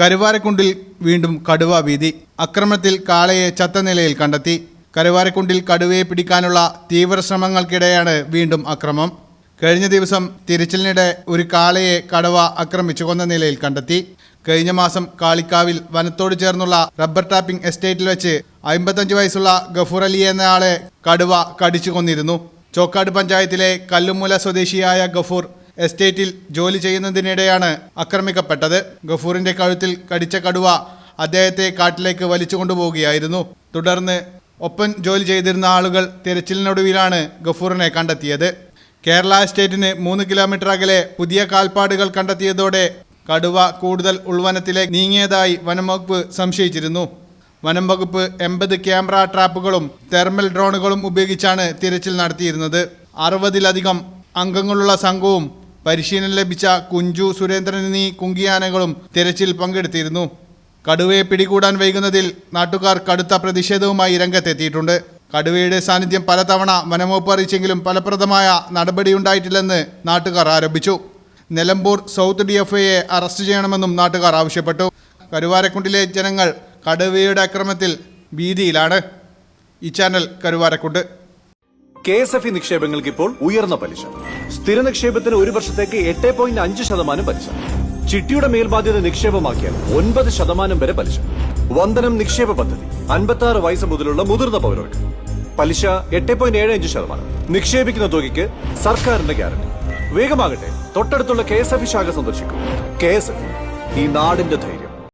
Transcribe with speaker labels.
Speaker 1: കരുവാരക്കുണ്ടിൽ വീണ്ടും കടുവ ഭീതി അക്രമത്തിൽ കാളയെ ചത്ത നിലയിൽ കണ്ടെത്തി. കരുവാരക്കുണ്ടിൽ കടുവയെ പിടിക്കാനുള്ള തീവ്ര ശ്രമങ്ങൾക്കിടെയാണ് വീണ്ടും അക്രമം. കഴിഞ്ഞ ദിവസം തിരച്ചിലിനിടെ ഒരു കാളയെ കടുവ ആക്രമിച്ചു കൊന്ന നിലയിൽ കണ്ടെത്തി. കഴിഞ്ഞ മാസം കാളിക്കാവിൽ വനത്തോട് ചേർന്നുള്ള റബ്ബർ ടാപ്പിംഗ് എസ്റ്റേറ്റിൽ വെച്ച് അമ്പത്തഞ്ച് വയസ്സുള്ള ഗഫൂർ അലി എന്നയാളെ കടുവ കടിച്ചു കൊന്നിരുന്നു. ചോക്കാട് പഞ്ചായത്തിലെ കല്ലുമൂല സ്വദേശിയായ ഗഫൂർ എസ്റ്റേറ്റിൽ ജോലി ചെയ്യുന്നതിനിടെയാണ് ആക്രമിക്കപ്പെട്ടത്. ഗഫൂറിന്റെ കഴുത്തിൽ കടിച്ച കടുവ അദ്ദേഹത്തെ കാട്ടിലേക്ക് വലിച്ചു കൊണ്ടുപോവുകയായിരുന്നു. തുടർന്ന് ഒപ്പം ജോലി ചെയ്തിരുന്ന ആളുകൾ തിരച്ചിലിനൊടുവിലാണ് ഗഫൂറിനെ കണ്ടെത്തിയത്. കേരള എസ്റ്റേറ്റിന് മൂന്ന് കിലോമീറ്റർ അകലെ പുതിയ കാൽപ്പാടുകൾ കണ്ടെത്തിയതോടെ കടുവ കൂടുതൽ ഉൾവനത്തിലേക്ക് നീങ്ങിയതായി വനം വകുപ്പ് സംശയിച്ചിരുന്നു. വനം വകുപ്പ് എൺപത് ക്യാമറ ട്രാപ്പുകളും തെർമൽ ഡ്രോണുകളും ഉപയോഗിച്ചാണ് തിരച്ചിൽ നടത്തിയിരുന്നത്. അറുപതിലധികം അംഗങ്ങളുള്ള സംഘവും പരിശീലനം ലഭിച്ച കുഞ്ചു സുരേന്ദ്രൻ എന്നീ കുങ്കിയാനകളും തിരച്ചിൽ പങ്കെടുത്തിരുന്നു. കടുവയെ പിടികൂടാൻ വൈകുന്നതിൽ നാട്ടുകാർ കടുത്ത പ്രതിഷേധവുമായി രംഗത്തെത്തിയിട്ടുണ്ട്. കടുവയുടെ സാന്നിധ്യം പലതവണ വനംവകുപ്പ് അറിയിച്ചെങ്കിലും ഫലപ്രദമായ നടപടിയുണ്ടായിട്ടില്ലെന്ന് നാട്ടുകാർ ആരോപിച്ചു. നിലമ്പൂർ സൗത്ത് ഡി എഫ് ഐയെ അറസ്റ്റ് ചെയ്യണമെന്നും നാട്ടുകാർ ആവശ്യപ്പെട്ടു. കരുവാരക്കുണ്ടിലെ ജനങ്ങൾ കടുവയുടെ അക്രമത്തിൽ ഭീതിയിലാണ്. ഈ channel Karuvarakundu.
Speaker 2: K S F E നിക്ഷേപങ്ങൾക്ക് ഇപ്പോൾ ഉയർന്ന പലിശ. സ്ഥിര നിക്ഷേപത്തിന് ഒരു വർഷത്തേക്ക് എട്ട് പോയിന്റ് അഞ്ച് ശതമാനം പലിശ. ചിട്ടിയുടെ മേൽബാധ്യത നിക്ഷേപമാക്കിയാൽ ഒൻപത് ശതമാനം വരെ പലിശ. വന്ദനം നിക്ഷേപ പദ്ധതി അൻപത്തി ആറ് വയസ്സ് മുതലുള്ള മുതിർന്ന പൗരർക്ക്. പലിശ എട്ട് പോയിന്റ് ഏഴ് അഞ്ച് ശതമാനം. നിക്ഷേപിക്കുന്ന തുകയ്ക്ക് സർക്കാരിന്റെ ഗ്യാരണ്ടി. വേഗമാകട്ടെ തൊട്ടടുത്തുള്ള കെ എസ് എഫ് ശാഖ സന്ദർശിക്കും. കെ എസ് എഫ് ഈ നാടിന്റെ ധൈര്യം.